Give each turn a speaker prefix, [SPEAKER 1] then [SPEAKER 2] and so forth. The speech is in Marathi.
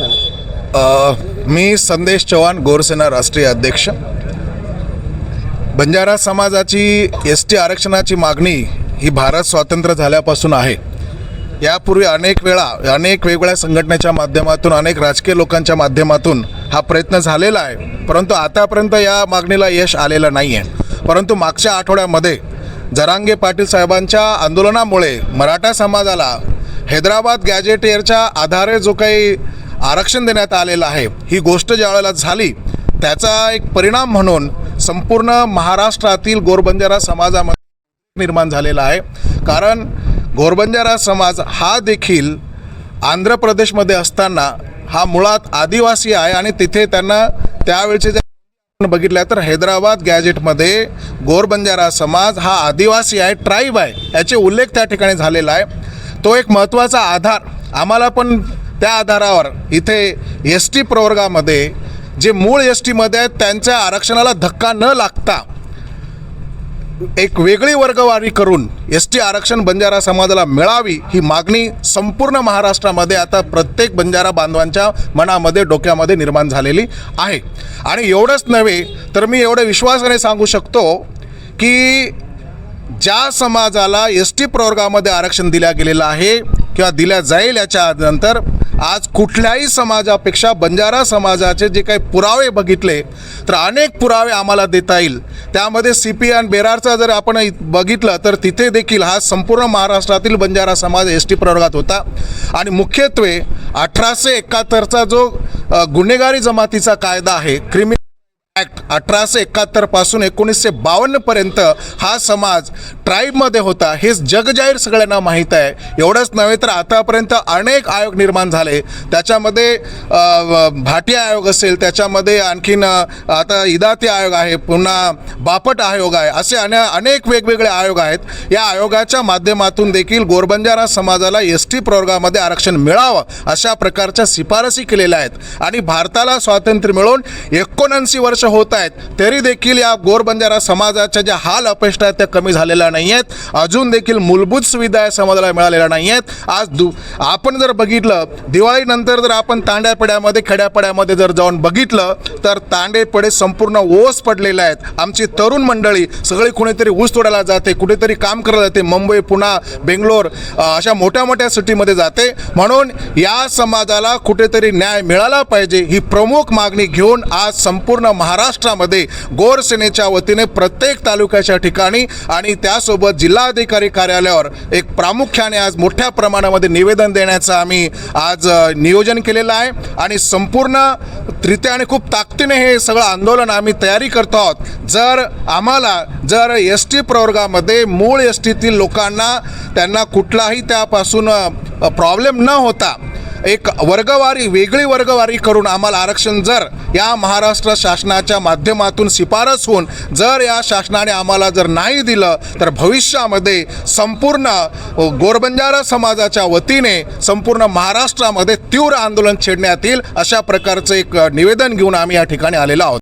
[SPEAKER 1] माहिती सांगा
[SPEAKER 2] मी संदेश चव्हाण गोरसेना राष्ट्रीय अध्यक्ष. बंजारा समाजाची एस टी आरक्षणाची मागणी ही भारत स्वातंत्र्य झाल्यापासून आहे. यापूर्वी अनेक वेळा अनेक वेगवेगळ्या संघटनेच्या माध्यमातून अनेक राजकीय लोकांच्या माध्यमातून हा प्रयत्न झालेला आहे. परंतु आतापर्यंत या मागणीला यश आलेलं नाही आहे परंतु मागच्या आठवड्यामध्ये जरांगे पाटील साहेबांच्या आंदोलनामुळे मराठा समाजाला हैदराबाद गॅजेटियरच्या आधारे जो काही आरक्षण देण्यात आलेलं आहे. ही गोष्ट ज्या वेळेला झाली त्याचा एक परिणाम म्हणून संपूर्ण महाराष्ट्रातील गोरबंजारा समाजामध्ये निर्माण झालेला आहे. कारण गोरबंजारा समाज हा देखील आंध्र प्रदेशमध्ये असताना हा मुळात आदिवासी आहे आणि तिथे त्यांना त्यावेळचे जे आपण बघितलं तर हैदराबाद गॅजेटमध्ये गोरबंजारा समाज हा आदिवासी आहे ट्राईब आहे याचे उल्लेख त्या ठिकाणी झालेला आहे. तो एक महत्त्वाचा आधार. आम्हाला पण त्या आधारावर इथे एस टी प्रवर्गामध्ये जे मूळ एस टीमध्ये आहेत त्यांच्या आरक्षणाला धक्का न लागता एक वेगळी वर्गवारी करून एस टी आरक्षण बंजारा समाजाला मिळावी ही मागणी संपूर्ण महाराष्ट्रामध्ये आता प्रत्येक बंजारा बांधवांच्या मनामध्ये डोक्यामध्ये निर्माण झालेली आहे. आणि एवढंच नव्हे तर मी एवढं विश्वासाने सांगू शकतो की ज्या समाजाला एस टी प्रवर्गामध्ये आरक्षण दिल्या गेलेलं आहे किंवा दिल्या जाईल याच्या नंतर आज कुठल्याही समाजापेक्षा बंजारा समाजाचे जे काही पुरावे बघितले तर अनेक पुरावे आम्हाला देता येईल. त्यामध्ये सी पी आणि बेरारचा जर आपण बघितलं तर तिथे देखील हा संपूर्ण महाराष्ट्रातील बंजारा समाज एस टी प्रवर्गात होता. आणि मुख्यत्वे अठराशे एकाहत्तरचा जो गुन्हेगारी जमातीचा कायदा आहे क्रिमिनल अठराशे एकाहत्तरपासून एकोणीसशे बावन्नपर्यंत हा समाज ट्राईबमध्ये होता. हे जगजाहीर सगळ्यांना माहीत आहे. एवढंच नव्हे तर आतापर्यंत अनेक आयोग निर्माण झाले. त्याच्यामध्ये भाटी भाटिया आयोग असेल त्याच्यामध्ये आणखीन आता इदाती आयोग आहे पुन्हा बापट आयोग आहे असे अने अनेक वेगवेगळे आयोग आहेत. या आयोगाच्या माध्यमातून देखील गोरबंजारा समाजाला एस टी प्रवर्गामध्ये आरक्षण मिळावं अशा प्रकारच्या शिफारसी केलेल्या आहेत. आणि भारताला स्वातंत्र्य मिळून एकोणऐंशी वर्ष होत आहे. आहेत. तरी देखील या गोरबंजारा समाजाच्या ज्या हाल अपेष्ट आहेत त्या कमी झालेल्या नाही आहेत अजून देखील मूलभूत सुविधा या समाजाला मिळालेल्या नाही आहेत आज दु आपण जर बघितलं दिवाळीनंतर जर आपण तांड्यापड्यामध्ये खेड्यापड्यामध्ये जर जाऊन बघितलं तर तांडेपडे संपूर्ण ओस पडलेले आहेत. आमची तरुण मंडळी सगळी कुणीतरी ऊस तोडायला जाते कुठेतरी काम करायला जाते मुंबई पुणा बेंगलोर अशा मोठ्या मोठ्या सिटीमध्ये जाते. म्हणून या समाजाला कुठेतरी न्याय मिळाला पाहिजे ही प्रमुख मागणी घेऊन आज संपूर्ण जिल्ह्यामध्ये गोर सेनेच्या वतीने प्रत्येक तालुक्याच्या ठिकाणी आणि त्यासोबत जिल्हाधिकारी कार्यालयावर एक प्रामुख्याने आज मोठ्या प्रमाणामध्ये निवेदन देण्याचं आम्ही आज नियोजन केलेलं आहे. आणि संपूर्ण रित्या आणि खूप ताकदीने हे सगळं आंदोलन आम्ही तयारी करतो आहोत. जर आम्हाला जर एस टी प्रवर्गामध्ये मूळ एस टीतील लोकांना त्यांना कुठलाही त्यापासून प्रॉब्लेम न होता एक वर्गवारी वेगळी वर्गवारी करून आम्हाला आरक्षण जर या महाराष्ट्र शासनाच्या माध्यमातून शिफारस होऊन जर या शासनाने आम्हाला जर नाही दिलं तर भविष्यामध्ये संपूर्ण गोरबंजारा समाजाच्या वतीने संपूर्ण महाराष्ट्रामध्ये तीव्र आंदोलन छेडण्यात येईल अशा प्रकारचं एक निवेदन घेऊन आम्ही या ठिकाणी आलेलो आहोत.